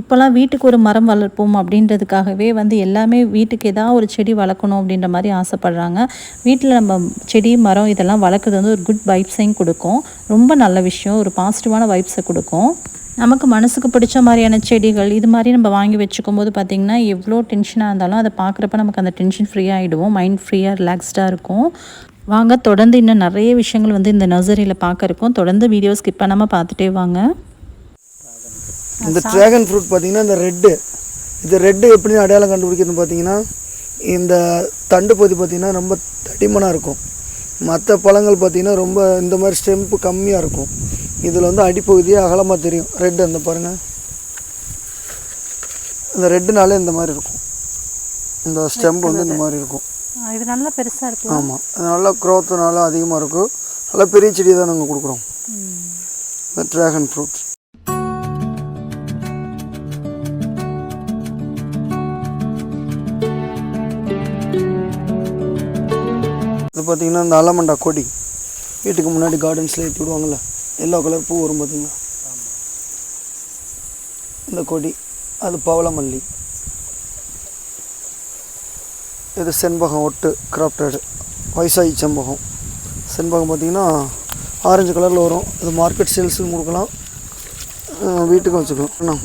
இப்போல்லாம் வீட்டுக்கு ஒரு மரம் வளர்ப்போம் அப்படின்றதுக்காகவே வந்து எல்லாமே வீட்டுக்கு ஏதாவது ஒரு செடி வளர்க்கணும் அப்படின்ற மாதிரி ஆசைப்பட்றாங்க. வீட்டில் நம்ம செடி மரம் இதெல்லாம் வளர்க்குறது வந்து ஒரு குட் வைப்ஸையும் கொடுக்கும். ரொம்ப நல்ல விஷயம் ஒரு பாசிட்டிவான வைப்ஸை கொடுக்கும். நமக்கு மனசுக்கு பிடிச்ச மாதிரியான செடிகள் இது மாதிரி நம்ம வாங்கி வச்சுக்கும் போது பார்த்திங்கன்னா எவ்வளோ டென்ஷனாக இருந்தாலும் அதை பார்க்குறப்ப நமக்கு அந்த டென்ஷன் ஃப்ரீயாக ஆகிடுவோம் மைண்ட் ஃப்ரீயாக ரிலாக்ஸ்டாக இருக்கும். வாங்க தொடர்ந்து இன்னும் நிறைய விஷயங்கள் வந்து இந்த நர்சரியில் பார்க்க இருக்கும். தொடர்ந்து வீடியோ ஸ்கிப் பண்ணாமல் பார்த்துட்டே வாங்க. இந்த ட்ராகன் ஃப்ரூட் பார்த்தீங்கன்னா இந்த ரெட்டு இது ரெட்டு எப்படி அடையாளம் கண்டுபிடிக்கிறதுன்னு பார்த்தீங்கன்னா இந்த தண்டு பகுதி பார்த்தீங்கன்னா ரொம்ப தடிமனாக இருக்கும். மற்ற பழங்கள் பார்த்தீங்கன்னா ரொம்ப இந்த மாதிரி ஸ்டெம்ப்பு கம்மியாக இருக்கும். இதில் வந்து அடிப்பகுதியே அகலமாக தெரியும். ரெட்டு அந்த பாருங்கள் இந்த ரெட்டுனாலே இந்த மாதிரி இருக்கும். இந்த ஸ்டெம்ப் வந்து இந்த மாதிரி இருக்கும். இது நல்லா பெருசாக இருக்கு ஆமாம் நல்லா க்ரோத் நல்லா அதிகமாக இருக்கும் நல்லா பெரிய செடி தான் நாங்கள் கொடுக்குறோம். ட்ராகன் ஃப்ரூட் இது பார்த்தீங்கன்னா இந்த அலமண்டா கொடி. வீட்டுக்கு முன்னாடி கார்டன்ஸில் ஏற்றி விடுவாங்கள்ல எல்லோ கலர் பூ வரும் பார்த்தீங்களா இந்த கொடி. அது பவளமல்லி. இது செண்பகம் ஒட்டு கிராப்டடு வயசாகி செம்பகம் செண்பகம் பார்த்தீங்கன்னா ஆரஞ்சு கலரில் வரும். இது மார்க்கெட் சேல்ஸுக்கும் கொடுக்கலாம். வீட்டுக்கும் வச்சுக்கலாம்.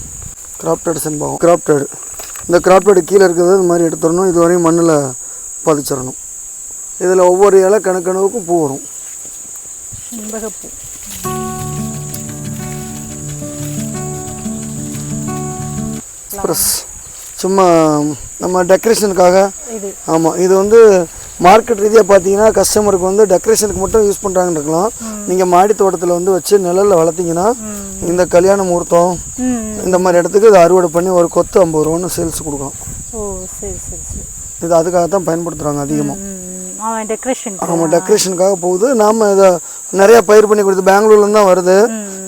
கிராப்டட் செண்பகம். கிராப்டடு இந்த கிராப்டடு கீழே இருக்கிறது இது மாதிரி எடுத்துடணும். இது வரையும் மண்ணில் பதிச்சிடணும். இதில் ஒவ்வொரு இலை கணக்கணவுக்கும் பூ வரும். செண்பகப்பூ. ப்ளஸ் சும்மா நம்ம டெக்கரேஷனுக்காக ஆமாம் இது வந்து மார்க்கெட் ரீதியாக பார்த்தீங்கன்னா கஸ்டமருக்கு வந்து டெக்கரேஷனுக்கு மட்டும் யூஸ் பண்ணுறாங்கன்னு இருக்கலாம். நீங்கள் மாடி தோட்டத்தில் வந்து வச்சு நிழலில் வளர்த்தீங்கன்னா இந்த கல்யாண முகூர்த்தம் இந்த மாதிரி இடத்துக்கு இதை அறுவடை பண்ணி ஒரு கொத்து ஐம்பது ரூபான்னு சேல்ஸ் கொடுக்கலாம். இது அதுக்காக தான் பயன்படுத்துகிறாங்க அதிகமாக அவன் டெக்கரேஷன் நம்ம டெக்கரேஷனுக்காக போகுது. நாம் இதை நிறைய பயிர் பண்ணி கொடுத்து பெங்களூர்லேருந்து தான் வருது.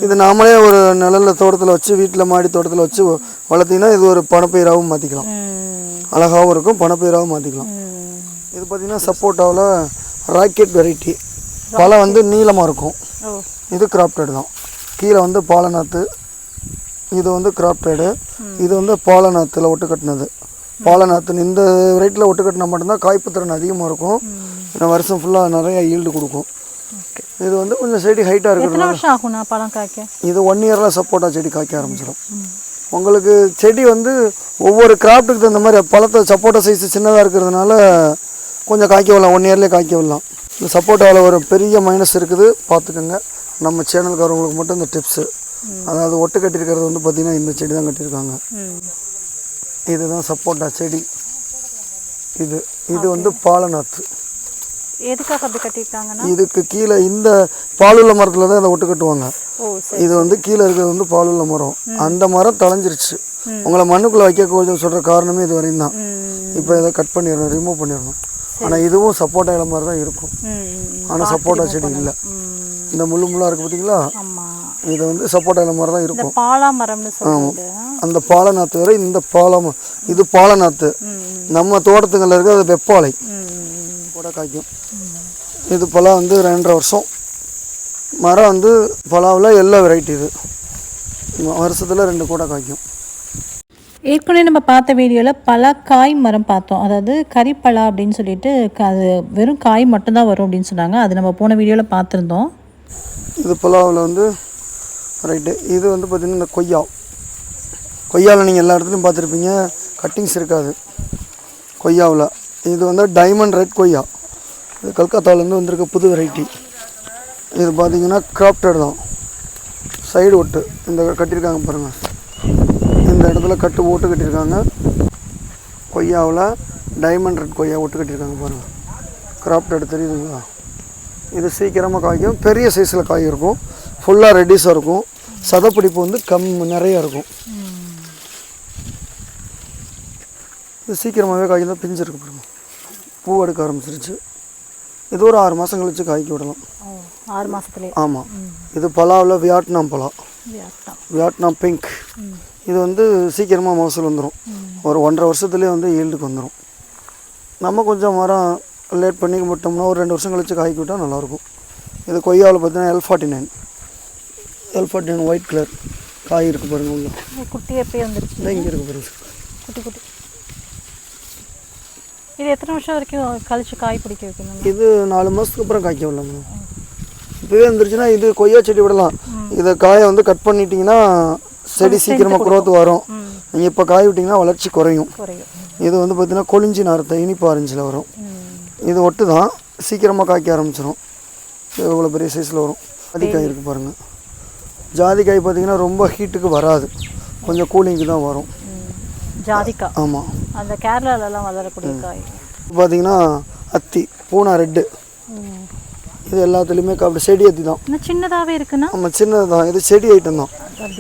இது நாமளே ஒரு நிழல்ல தோட்டத்தில் வச்சு வீட்டில் மாடி தோட்டத்தில் வச்சு வளர்த்திங்கன்னா இது ஒரு பணப்பயிராகவும் மாற்றிக்கலாம் அழகாகவும் இருக்கும் பணப்பயிராகவும் மாற்றிக்கலாம் இது பார்த்திங்கன்னா சப்போட்டாவில் ராக்கெட் வெரைட்டி பழம் வந்து நீளமாக இருக்கும். இது கிராப்டட் தான். கீழே வந்து பாலநாத்து இது வந்து கிராப்டடு இது வந்து பாலநாத்தில் ஒட்டு கட்டினது. பாலநாத்து இந்த வெரைட்டியில் ஒட்டு கட்டினா மட்டும்தான் காய்ப்பு திறன் அதிகமாக இருக்கும் இந்த வருஷம் ஃபுல்லாக நிறைய ஈல்டு கொடுக்கும். இது வந்து கொஞ்சம் செடி ஹைட்டாக இருக்கிறதுனால பழம் காய்க்க? இது ஒன் இயரில் சப்போட்டா செடி காய்க்க ஆரம்பிச்சிடும் உங்களுக்கு செடி வந்து ஒவ்வொரு கிராஃப்ட்டுக்கு தகுந்த மாதிரி பழத்தை சப்போட்டா சைஸ் சின்னதாக இருக்கிறதுனால கொஞ்சம் காய்க்க விடலாம். ஒன் இயர்லேயே காய்க்க விடலாம். இந்த சப்போட்டாவில் ஒரு பெரிய மைனஸ் இருக்குது. பார்த்துக்கோங்க. நம்ம சேனல்காரவங்களுக்கு மட்டும் இந்த டிப்ஸு அதாவது ஒட்டு கட்டியிருக்கிறது வந்து பார்த்திங்கன்னா இந்த செடி தான் கட்டியிருக்காங்க. இதுதான் சப்போட்டா செடி. இது இது வந்து பாலநாத்து. எதுக்காக அப்படி கட்டியிருக்காங்கன்னா? இதுக்கு கீழே இந்த பாலுள்ள மரத்தில் தான் இதை ஒட்டு கட்டுவாங்க. இது வந்து கீழே இருக்கிறது வந்து பாலுள்ள மரம். அந்த மரம் தளைஞ்சிருச்சு உங்களை மண்ணுக்குள்ளே வைக்க கொஞ்சம் சொல்கிற காரணமே இது வரையும் தான். இப்போ இதை கட் பண்ணிடணும் ரிமூவ் பண்ணிடணும். ஆனால் இதுவும் சப்போட்டா இலை மாதிரி தான் இருக்கும். ஆனால் சப்போட்டா செடி இல்லை. இந்த முள்ளு முள்ளாக இருக்குது பார்த்தீங்களா? இது வந்து சப்போட்டா இலை மாதிரி தான் இருக்கும். பாலா மரம்னு அந்த பாலநாத்து வேற இந்த பாலம் இது பாலநாத்து. நம்ம தோட்டத்துங்களில் இருக்க அது வெப்பாலை கூட காய்க்கும். இது பழம் வந்து ரெண்டரை வருஷம். மரம் வந்து பலாவில் எல்லா வெரைட்டி இது. வருஷத்தில் ரெண்டு கூட காய்க்கும். ஏற்கனவே நம்ம பார்த்த வீடியோவில் பல காய் மரம் பார்த்தோம். அதாவது கறிப்பலா அப்படின்னு சொல்லிட்டு அது வெறும் காய் மட்டும்தான் வரும் அப்படின்னு சொன்னாங்க. அது நம்ம போன வீடியோவில் பார்த்துருந்தோம். இது பலாவில் வந்து ரைட்டு இது வந்து பார்த்திங்கன்னா இந்த கொய்யா. கொய்யாவில் நீங்கள் எல்லா இடத்துலையும் பார்த்துருப்பீங்க. கட்டிங்ஸ் இருக்காது. கொய்யாவில். இது வந்து டைமண்ட் ரெட் கொய்யா இது கல்கத்தாவிலேருந்து வந்திருக்க புது வெரைட்டி இது பார்த்தீங்கன்னா கிராப்டட் தான். சைடு ஒட்டு இந்த கட்டியிருக்காங்க பாருங்கள் இந்த இடத்துல கட்டு ஓட்டு கட்டியிருக்காங்க கொய்யாவில் டைமண்ட் ரெட் கொய்யா ஒட்டு கட்டியிருக்காங்க பாருங்கள் கிராப்டட் தெரியுதுங்களா? இது சீக்கிரமாக காய்க்கும். பெரிய சைஸில் காய் இருக்கும். ஃபுல்லாக ரெடிஸாக இருக்கும். சதப்பிடிப்பு வந்து கம் நிறையா இருக்கும். இது சீக்கிரமாகவே காய்க்கும் தான் பிஞ்சு இருக்கு பாருங்க. பூ எடுக்க ஆரம்பிச்சிருச்சு. இது ஒரு ஆறு மாதம் கழிச்சு காய்க்க விடலாம். ஆறு மாதத்துலேயே ஆமாம் இது பலாவில் வியட்நாம் பலா. வியட்நாம். பிங்க். இது வந்து சீக்கிரமாக மகசூல் வந்துடும் ஒரு ஒன்றரை வருஷத்துலேயே வந்து ஈல்டுக்கு வந்துடும் நம்ம கொஞ்சம் மரம் லேட் பண்ணி விட்டோம்னா ஒரு ரெண்டு வருஷம் கழிச்சு காய்க்க விட்டால் நல்லாயிருக்கும் இது கொய்யாவில் பார்த்தீங்கன்னா L forty nine L forty nine white colour காய் இருக்குது பாருங்கள் உள்ள. குட்டி எப்பயே வந்துருச்சு. இங்கே இருக்குது பாருங்க. குட்டி குட்டி. இது எத்தனை வருஷம் வரைக்கும் கழிச்சு காய் பிடிக்க வைக்கணும் இது நாலு மாதத்துக்கு அப்புறம் காய்க்க மேடம் இப்போவே வந்துருச்சுன்னா இது கொய்யா செடி விடலாம். இதை காயை வந்து கட் பண்ணிட்டீங்கன்னா செடி சீக்கிரமாக growth வரும். நீங்கள் இப்போ காய் விட்டிங்கன்னா வளர்ச்சி குறையும். இது வந்து பார்த்தீங்கன்னா கொளிஞ்சி நாரத்தை இனிப்பு ஆரஞ்சில் வரும். இது ஒட்டு தான் சீக்கிரமாக காய்க்க ஆரம்பிச்சிடும் இது இவ்வளோ பெரிய சைஸில் வரும். ஜாதிக்காய் இருக்குது பாருங்கள் ஜாதிக்காய் பார்த்தீங்கன்னா ரொம்ப ஹீட்டுக்கு வராது. கொஞ்சம் கூலிங்க்கு தான் வரும். ஜாதிக்காய் ஆமாம் அந்த கேரளாலலாம் வளரக்கூடிய காய். பார்த்தீங்கன்னா அத்தி பூனா ரெட்டு. இது எல்லாத்துலேயுமே அப்படி செடி அத்தி தான். சின்னதாகவே இருக்குன்னா? நம்ம சின்னது தான். இது செடி ஐட்டம் தான்.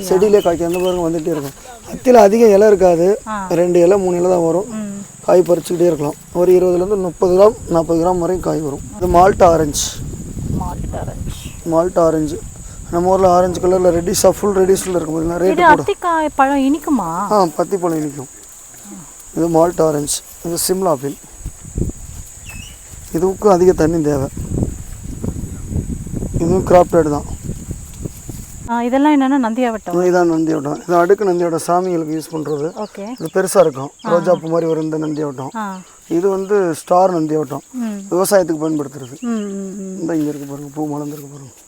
செடியிலே காய்க்க அந்த பாருங்க வந்துகிட்டே இருக்கும். அத்தியில் அதிகம் இலை இருக்காது. ரெண்டு இலை மூணு இலை தான் வரும். காய் பறிச்சுக்கிட்டே இருக்கலாம். ஒரு இருபதுலேருந்து முப்பது கிராம் நாற்பது கிராம் வரையும் காய் வரும். இது மால்ட் ஆரஞ்சு. மாட்டு ஆரஞ்சு. Malt orange. நம்ம ஊரில் ஆரஞ்சு கலரில் ரெடிஸாக ஃபுல் ரெடிஸில் இருக்கும் பார்த்தீங்கன்னா ரேட்டு அத்திக்காய் பழம் இனிக்குமா? ஆ பத்தி பழம் இனிக்கும். இது மால்ட் ஆரஞ்சு இது சிம்லா ஆப்பிள் இதுக்கும் அதிக தண்ணி தேவை. இதுவும் கிராப்டட் தான். இதெல்லாம் என்னன்னா நந்தியாவட்டம். இதான் நந்தியோட்டம் இது அடுக்கு நந்தியோட்டம் சாமிகளுக்கு யூஸ் பண்ணுறது ஓகே. இது பெருசாக இருக்கும். ரோஜாப்பூ மாதிரி வரும் இந்த நந்தியோட்டம் ஆ. இது வந்து ஸ்டார் நந்தியோட்டம் ம். விவசாயத்துக்கு பயன்படுத்துறது. இந்த இங்கே இருக்கு பாருங்க பூ மலர்ந்துருக்கு பாருங்க. ஓ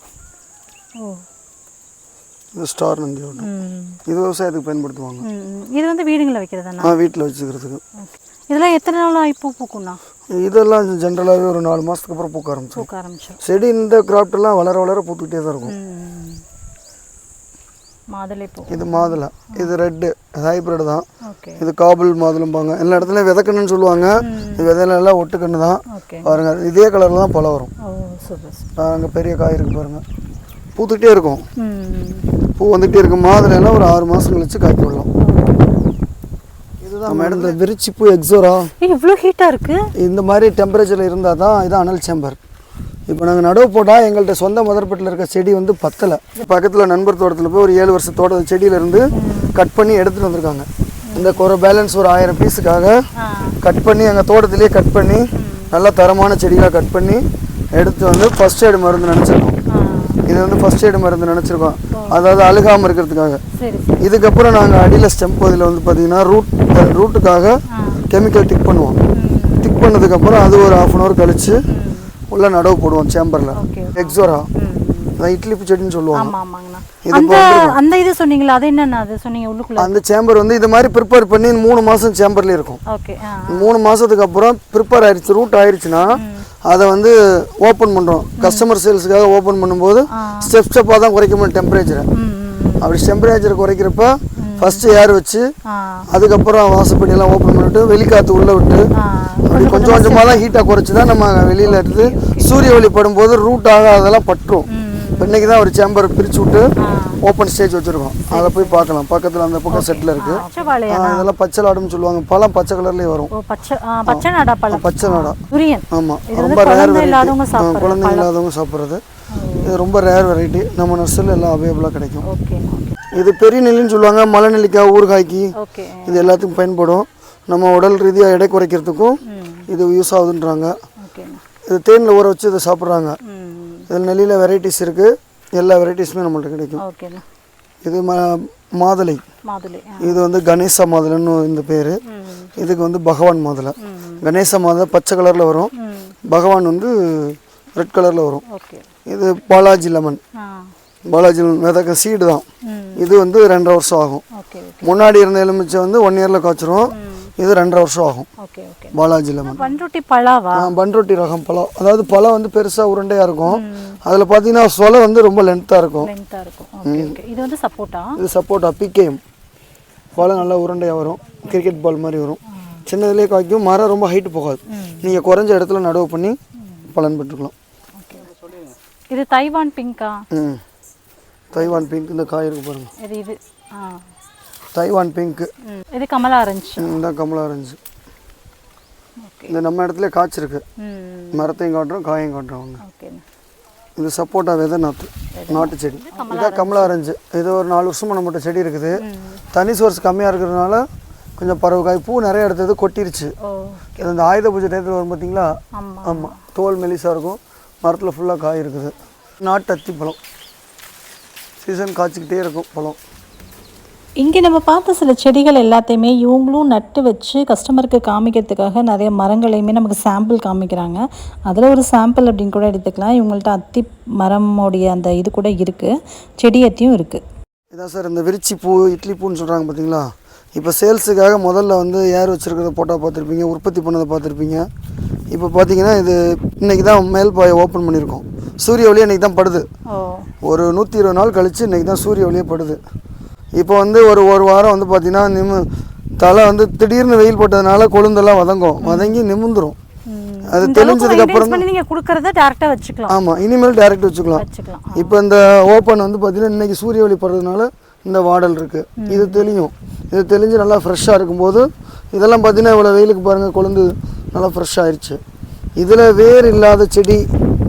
இது ஸ்டார் நந்தியோட்டம் ம் இது விவசாயத்துக்கு பயன்படுத்துவாங்க. இது வந்து வீடுங்களில் வைக்கிறதாண்ணா ஆ வீட்டில் வச்சுக்கிறதுக்கு. இதெல்லாம் எத்தனை நாள் ஆகி பூ பூக்கும்ண்ணா இதெல்லாம் ஜென்ரலாகவே ஒரு நாலு மாதத்துக்கு அப்புறம் பூக்க ஆரம்பிச்சிடும் பூக்க ஆரம்பிச்சோம் செடி இந்த கிராஃப்ட் எல்லாம் வளர வளர பூத்துக்கிட்டே தான் இருக்கும். மாதுளை பூ. இது மாதுளை. இது ரெட்டு ஹைப்ரிட் தான். இது காபல் மாதுளம்பாங்க. எல்லா இடத்துலையும் விதக்கண்ணுன்னு சொல்லுவாங்க. இது விதையில எல்லாம் ஒட்டுக்கண்ணு தான். பாருங்க இதே கலரில் தான் பழம் வரும். அங்கே பெரிய காய் இருக்கு பாருங்க. பூத்துக்கிட்டே இருக்கும். பூ வந்துகிட்டே இருக்கும் மாதுளையெல்லாம் ஒரு ஆறு மாதம் கழிச்சு காய்க்க விடலாம். இதுதான் நம்ம இடத்துல விரிச்சி பூ எக்ஸோரா? இவ்வளோ ஹீட்டாக இருக்கு. இந்த மாதிரி டெம்பரேச்சரில் இருந்தால் தான் இது அனல் சேம்பர் இப்போ நாங்கள் நடவு போட்டால் எங்கள்கிட்ட சொந்த மதர்பட்டில் இருக்க செடி வந்து பத்தலை. பக்கத்தில் நண்பர் தோட்டத்தில் போய் ஒரு ஏழு வருஷம் தோட்ட செடியிலேருந்து கட் பண்ணி எடுத்துகிட்டு வந்திருக்காங்க. இந்த குறை பேலன்ஸ் ஒரு ஆயிரம் பீஸுக்காக கட் பண்ணி எங்கள் தோட்டத்திலேயே கட் பண்ணி நல்ல தரமான செடிகளாக கட் பண்ணி எடுத்து வந்து ஃபஸ்ட் எய்டு மருந்து நினச்சிருக்கோம். இது வந்து ஃபஸ்ட் எய்டு மருந்து நினச்சிருக்கோம். அதாவது அழுகாமல் இருக்கிறதுக்காக. இதுக்கப்புறம் நாங்கள் அடியில் ஸ்டெம் பகுதியில் வந்து பார்த்தீங்கன்னா ரூட் ரூட்டுக்காக கெமிக்கல் டிக் பண்ணுவோம். டிக் பண்ணதுக்கப்புறம் அது ஒரு ஆஃப் அன் ஹவர் கழிச்சு உள்ள நடவு போடுவோம் சேம்பரில் எக்ஸோரா இட்லி செடின்னு சொல்லுவாங்க. அந்த இது. சொன்னீங்களா அது என்னண்ணா அது சொன்னீங்க உள்ளுக்குள்ள? அந்த சேம்பர் வந்து இது மாதிரி ப்ரிப்பேர் பண்ணி மூணு மாதம் சேம்பர்லேயே இருக்கும். மூணு மாதத்துக்கு அப்புறம் ப்ரிப்பேர் ஆயிடுச்சு ரூட் ஆயிடுச்சுன்னா அதை வந்து ஓப்பன் பண்ணுறோம் கஸ்டமர் சேல்ஸுக்காக ஓப்பன் பண்ணும்போது ஸ்டெப் ஸ்டெப்பாக தான் குறைக்க முடியும் டெம்பரேச்சரை அப்படி டெம்பரேச்சர் குறைக்கிறப்ப ஃபஸ்ட்டு ஏர் வச்சு அதுக்கப்புறம் வாசப்படியெல்லாம் ஓப்பன் பண்ணிட்டு வெளிக்காற்று உள்ளே விட்டு அப்படி கொஞ்சம் கொஞ்சமாக தான் ஹீட்டாக குறைச்சி தான் நம்ம வெளியில் எடுத்து சூரிய ஒளி படும்போது ரூட் ஆக அதெல்லாம் பற்றும் இன்னைக்கு தான் ஒரு சேம்பர் பிரித்து விட்டு ஓப்பன் ஸ்டேஜ் வச்சுருக்கோம். அதை போய் பார்க்கலாம். பக்கத்தில் அந்த பக்கம் செட்டில் வாழையா இதெல்லாம் பச்சை லாடுன்னு சொல்லுவாங்க. பழம் பச்சை கலர்லேயே வரும். பச்சை நாடா பழம். பச்சை நாடா. வந்து ரொம்ப ரேர் குழந்தை வெரைட்டி குழந்தைங்க இல்லாதவங்க சாப்பிட்றது. இது ரொம்ப ரேர் வெரைட்டி நம்ம நர்சரியில் எல்லாம் அவைலபிளாக கிடைக்கும். இது பெரிய நெல்லின்னு சொல்லுவாங்க. மலை நெல்லிக்காய் ஊறுகாய்க்கு. இது எல்லாத்துக்கும் பயன்படும். நம்ம உடல் ரீதியாக எடை குறைக்கிறதுக்கும் இது யூஸ் ஆகுதுன்றாங்க. இது தேனில் ஊற வச்சு இதை சாப்பிட்றாங்க. இதில் நெல்லியில் வெரைட்டிஸ் இருக்குது எல்லா வெரைட்டிஸுமே நம்மள்ட்ட கிடைக்கும். இது மாதுளை. இது வந்து கணேச மாதுளைன்னு இந்த பேர். இதுக்கு வந்து பகவான் மாதுளை. கணேச மாதுளை பச்சை கலரில் வரும். பகவான் வந்து ரெட் கலரில் வரும். இது பாலாஜி லெமன் பாலாஜி விதக்க சீடு தான். இது வந்து ரெண்டரை வருஷம் ஆகும். முன்னாடி இருந்த எலுமிச்சை வந்து ஒன் இயரில் காய்ச்சிரும். இது ரெண்டரை வருஷம் ஆகும். பாலாஜி லெமன். பண்ருட்டி பழாவா? ஆ, பண்ருட்டி ரகம் பழம். அதாவது பழம் வந்து பெருசாக உருண்டையாக இருக்கும். அதில் பார்த்தீங்கன்னா சொலை வந்து ரொம்ப லென்த்தாக இருக்கும். இது வந்து சப்போட்டா? இது சப்போட்டா பிகேஎம். பழம் நல்லா உருண்டையாக வரும். கிரிக்கெட் பால் மாதிரி வரும். சின்னதுலேயே காய்க்கும். மரம் ரொம்ப ஹைட்டு போகாது. நீங்கள் குறைஞ்ச இடத்துல நடவு பண்ணி பலன் பெற்றுக்கலாம். இது தைவான் பிங்கா ம். தைவான் பிங்க் இந்த காய் இருக்கு பாருங்க. இது இது. ஆ. தைவான் பிங்க்கு இது கமலா ஆரஞ்சு இந்த கமலா ஆரஞ்சு இந்த நம்ம இடத்துல காய்ச்சிருக்கு. மரத்தையும் காட்டுறோம் காயும் காட்டுறோம் அவங்க இது சப்போட்டா விதை நாற்று நாட்டு செடி. இதான் கமலா ஆரஞ்சு இது ஒரு நாலு வருஷமாக நம்மகிட்ட செடி இருக்குது. தனி சோர்ஸ் கம்மியாக இருக்கிறதுனால கொஞ்சம் பறவை காய் பூ நிறைய எடுத்தது கொட்டிருச்சு. இது இந்த ஆயுத பூஜை டயத்தில் வரும் பார்த்தீங்களா ஆமாம் தோல் மெலிசாக இருக்கும். மரத்தில் ஃபுல்லாக காய் இருக்குது. நாட்டு அத்தி பழம் சீசன் காய்ச்சிக்கிட்டே இருக்கும் பழம். இங்கே நம்ம பார்த்த சில செடிகள் எல்லாத்தையுமே இவங்களும் நட்டு வச்சு கஸ்டமருக்கு காமிக்கிறதுக்காக நிறைய மரங்களையுமே நமக்கு சாம்பிள் காமிக்கிறாங்க. அதில் ஒரு சாம்பிள் அப்படின்னு கூட எடுத்துக்கலாம். இவங்கள்ட்ட அத்தி மரமோடைய அந்த இது கூட இருக்குது செடி அத்தியும் இருக்குது இதான் சார் இந்த விரிச்சி பூ இட்லி பூன்னு சொல்கிறாங்க பார்த்தீங்களா? இப்போ சேல்ஸுக்காக முதல்ல வந்து ஏர் வச்சுருக்கிறத போட்டால் பார்த்துருப்பீங்க உற்பத்தி பண்ணதை பார்த்துருப்பீங்க. இப்போ பார்த்தீங்கன்னா இது இன்றைக்கி தான் மேல் பாயை ஓப்பன் பண்ணியிருக்கோம். சூரிய ஒளி இன்றைக்கி தான் படுது. ஒரு நூற்றி இருபது நாள் கழித்து இன்றைக்கி தான் சூரிய ஒளியே படுது. இப்போ வந்து ஒரு ஒரு வாரம் வந்து பார்த்திங்கன்னா நிமு தலை வந்து திடீர்னு வெயில் போட்டதுனால கொழுந்தெல்லாம் வதங்கும். வதங்கி நிமிந்துரும் அது தெளிஞ்சதுக்கு அப்புறம் கொடுக்கறத வச்சுக்கலாம். ஆமாம் இனிமேல் டைரக்ட் வச்சுக்கலாம். இப்போ இந்த ஓப்பன் வந்து பார்த்தீங்கன்னா இன்னைக்கு சூரிய ஒளி படுறதுனால இந்த வாடல் இருக்குது இது தெளியும். இது தெளிஞ்சு நல்லா ஃப்ரெஷ்ஷாக இருக்கும்போது இதெல்லாம் பார்த்தீங்கன்னா இவ்வளோ வெயிலுக்கு பாருங்கள் கொழுந்து நல்லா ஃப்ரெஷ் ஆயிடுச்சு இதில் வேர் இல்லாத செடி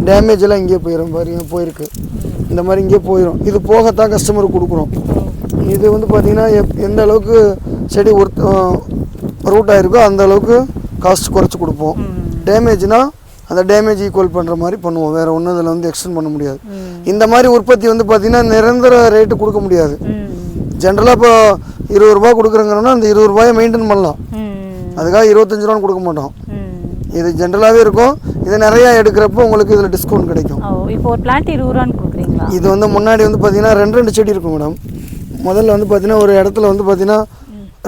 டேமேஜ் எல்லாம் இங்கே போயிடும் பாருங்க போயிருக்கு. இந்த மாதிரி இங்கே போயிடும் இது போகத்தான் கஸ்டமருக்கு கொடுக்குறோம். இது வந்து பார்த்தீங்கன்னா எப் எந்த அளவுக்கு செடி ஒர்த் ரூட் ஆயிருக்கோ அந்த அளவுக்கு காஸ்ட் குறைச்சி கொடுப்போம். டேமேஜ்னா அந்த டேமேஜ் ஈக்குவல் பண்ணுற மாதிரி பண்ணுவோம். வேறு ஒன்றும் இதில் வந்து எக்ஸ்டெண்ட் பண்ண முடியாது. இந்த மாதிரி உற்பத்தி வந்து பார்த்திங்கன்னா நிரந்தர ரேட்டு கொடுக்க முடியாது. ஜென்ரலாக இப்போ இருபது ரூபா கொடுக்குறோங்கன்னா அந்த இருபது ரூபாயை மெயின்டைன் பண்ணலாம். அதுக்காக இருபத்தஞ்சு ரூபான்னு கொடுக்க மாட்டோம். இது ஜென்ரலாகவே இருக்கும். இது நிறையா எடுக்கிறப்போ உங்களுக்கு இதில் டிஸ்கவுண்ட் கிடைக்கும். இப்போ ஒரு பிளான்ட் இருபது ரூபான்னு கொடுக்குறீங்களா? இது வந்து முன்னாடி வந்து பார்த்தீங்கன்னா ரெண்டு ரெண்டு செடி இருக்கும் மேடம் முதல்ல வந்து பார்த்தீங்கன்னா ஒரு இடத்துல வந்து பார்த்தீங்கன்னா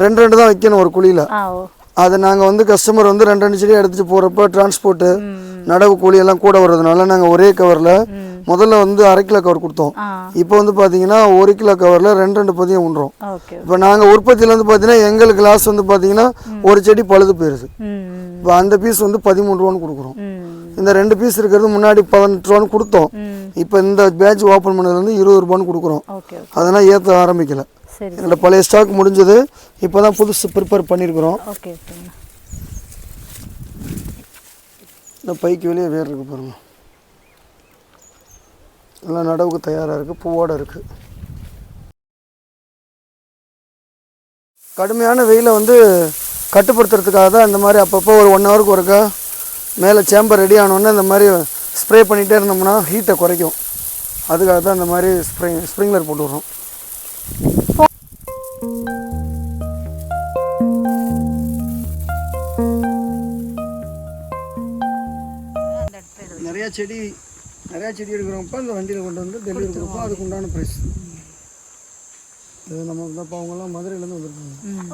ரெண்டு ரெண்டு தான் வைக்கணும் ஒரு குழியில். அதை நாங்கள் வந்து கஸ்டமர் வந்து ரெண்டு ரெண்டு செடி எடுத்துகிட்டு போகிறப்ப டிரான்ஸ்போர்ட்டு நடவு கூலி எல்லாம் கூட வர்றதுனால நாங்கள் ஒரே கவரில் முதல்ல வந்து அரை கிலோ கவர் கொடுத்தோம். இப்போ வந்து பார்த்தீங்கன்னா ஒரு கிலோ கவரில் ரெண்டு ரெண்டு பதியம் உண்டுறோம் ஓகே இப்போ நாங்கள் உற்பத்தியில் வந்து பார்த்தீங்கன்னா எங்களுக்கு லாஸ் வந்து பார்த்தீங்கன்னா ஒரு செடி பழுது போயிருது. இப்போ அந்த பீஸ் வந்து பதிமூணு ரூபான்னு கொடுக்குறோம். இந்த ரெண்டு பீஸ் இருக்கிறது முன்னாடி பதினெட்டு ரூபான்னு கொடுத்தோம். இப்போ இந்த பேட்ச் ஓப்பன் பண்ணதுலேருந்து இருபது ரூபான்னு கொடுக்குறோம். அதெல்லாம் ஏற்ற ஆரம்பிக்கல. என்னோட பழைய ஸ்டாக் முடிஞ்சது. இப்போ தான் புதுசு ப்ரிப்பேர் பண்ணியிருக்கிறோம் இந்த பைக்கு வெளியே வேர் இருக்கு பாருங்க. எல்லாம் நடவுக்கு தயாராக இருக்குது பூவோட இருக்குது கடுமையான வெயிலை வந்து கட்டுப்படுத்துறதுக்காக தான் இந்த மாதிரி அப்பப்போ ஒரு ஒன் ஹவருக்கு ஒருக்கா மேலே சேம்பர் ரெடி ஆனோடனே இந்த மாதிரி ஸ்ப்ரே பண்ணிகிட்டே இருந்தோம்னா ஹீட்டை குறைக்கும். அதுக்காக தான் இந்த மாதிரி ஸ்ப்ரிங் ஸ்ப்ரிங்லர் போட்டு விட்றோம். நிறையா செடி நிறையா செடி எடுக்கிறப்ப இந்த வண்டியில் கொண்டு வந்து டெலிவரி கொடுப்போம் அதுக்கு உண்டான ப்ரைஸ் இது நம்ம இப்போ அவங்கெல்லாம் மதுரையிலேருந்து வந்திருக்காங்க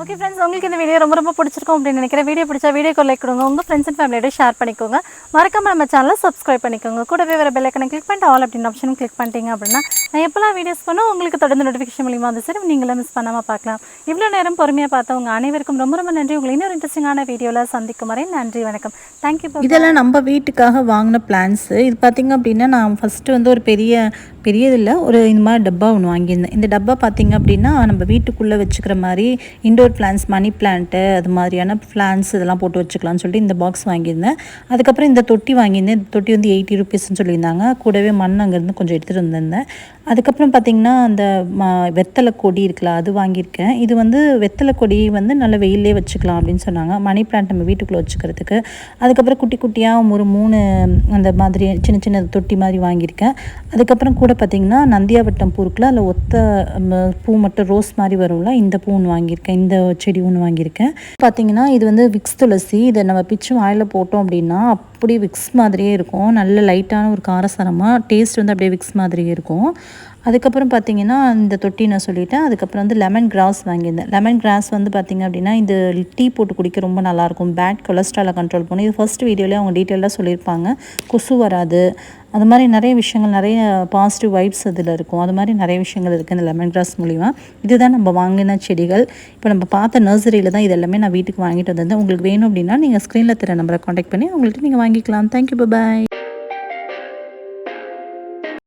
ஓகே ஃப்ரெண்ட்ஸ் உங்களுக்கு இந்த வீடியோ ரொம்ப ரொம்ப பிடிச்சிருக்கும் அப்படின்னு நினைக்கிறேன். வீடியோ பிடிச்சா வீடியோ லைக் கொடுங்க. உங்கள் ஃப்ரெண்ட்ஸ் அண்ட் ஃபேமிலியோட ஷேர் பண்ணிக்கோங்க. மறக்காம நம்ம சேனலை சப்ஸ்கிரைப் பண்ணிக்கோங்க. கூடவே வர பெல் ஐக்கனை கிளிக் பண்ணிட்டு ஆல் அப்படின்னு ஆப்ஷனும் கிளிக் பண்ணிட்டீங்க அப்படின்னா நான் எப்போல்லாம் வீடியோஸ் பண்ணோம் உங்களுக்கு தொடர்ந்து நோட்டிஃபிகேஷன் மூலியமாக வந்து சரி நீங்களும் மிஸ் பண்ணாமல் பார்க்கலாம். இவ்வளோ நேரம் பொறுமையாக பார்த்தவங்க அனைவருக்கும் ரொம்ப ரொம்ப நன்றி. உங்களை இன்னொரு இன்ட்ரெஸ்டிங்கான வீடியோவில் சந்திக்கும் வரை நன்றி வணக்கம். தேங்க்யூ இதெல்லாம் நம்ம வீட்டுக்காக வாங்கின பிளான்ஸு இது பார்த்திங்க அப்படின்னா நான் ஃபஸ்ட்டு வந்து ஒரு பெரிய பெரியதில்லை ஒரு இந்த மாதிரி டப்பா ஒன்று வாங்கியிருந்தேன். இந்த டப்பா பார்த்திங்க அப்படின்னா நம்ம வீட்டுக்குள்ளே வச்சுக்கிற மாதிரி இண்டோர் பிளான்ஸ் மணி பிளான்ட்டு அது மாதிரியான பிளான்ஸ் இதெல்லாம் போட்டு வச்சுக்கலாம்னு சொல்லிட்டு இந்த பாக்ஸ் வாங்கியிருந்தேன். அதுக்கப்புறம் இந்த தொட்டி வாங்கியிருந்தேன். இந்த தொட்டி வந்து எயிட்டி ருபீஸ்ன்னு சொல்லியிருந்தாங்க. கூடவே மண் அங்கேருந்து கொஞ்சம் எடுத்துகிட்டு வந்திருந்தேன். அதுக்கப்புறம் பார்த்திங்கன்னா அந்த ம வெத்தலை கொடி இருக்குல்ல அது வாங்கியிருக்கேன். இது வந்து வெத்தலை கொடி வந்து நல்ல வெயிலே வச்சுக்கலாம் அப்படின்னு சொன்னாங்க. மணி பிளான்ட் நம்ம வீட்டுக்குள்ளே வச்சுக்கிறதுக்கு. அதுக்கப்புறம் குட்டி குட்டியாக ஒரு மூணு அந்த மாதிரி சின்ன சின்ன தொட்டி மாதிரி வாங்கியிருக்கேன். அதுக்கப்புறம் கூட பார்த்திங்கன்னா நந்தியாவட்டம் பூ இருக்குல்ல அதில் ஒத்த பூ மட்டும் ரோஸ் மாதிரி வரும்ல இந்த பூ ஒன்று வாங்கியிருக்கேன். இந்த செடி ஒன்று வாங்கியிருக்கேன். பார்த்திங்கன்னா இது வந்து விக்ஸ் துளசி. இதை நம்ம பிச்சு வாயில் போட்டோம் அப்படின்னா அப்படியே விக்ஸ் மாதிரியே இருக்கும். நல்ல லைட்டான ஒரு காரசாரமாக டேஸ்ட் வந்து அப்படியே விக்ஸ் மாதிரியே இருக்கும். அதுக்கப்புறம் பார்த்தீங்கன்னா இந்த தொட்டி நான் சொல்லிட்டேன். அதுக்கப்புறம் வந்து லெமன் கிராஸ் வாங்கியிருந்தேன். லெமன் கிராஸ் வந்து பார்த்திங்க அப்படின்னா இது டீ போட்டு குடிக்க ரொம்ப நல்லாயிருக்கும். பேட் கொலஸ்ட்ராலை கண்ட்ரோல் பண்ணும். இது ஃபஸ்ட் வீடியோலேயே அவங்க டீட்டெயிலாக சொல்லியிருப்பாங்க. கொசு வராது. அது மாதிரி நிறைய விஷயங்கள் நிறைய பாசிட்டிவ் வைப்ஸ் அதில் இருக்கும். அது மாதிரி நிறைய விஷயங்கள் இருக்குது இந்த லெமன் கிராஸ் மூலிமா இதுதான் நம்ம வாங்கின செடிகள். இப்போ நம்ம பார்த்த நர்சரியில் தான் இது எல்லாமே நான் வீட்டுக்கு வாங்கிட்டு வந்திருந்தேன். உங்களுக்கு வேணும் அப்படின்னா நீங்கள் ஸ்க்ரீனில் தர நம்பரை காண்டாக்ட் பண்ணி உங்கள்கிட்ட நீங்கள் வாங்கிக்கலாம். Thank you bye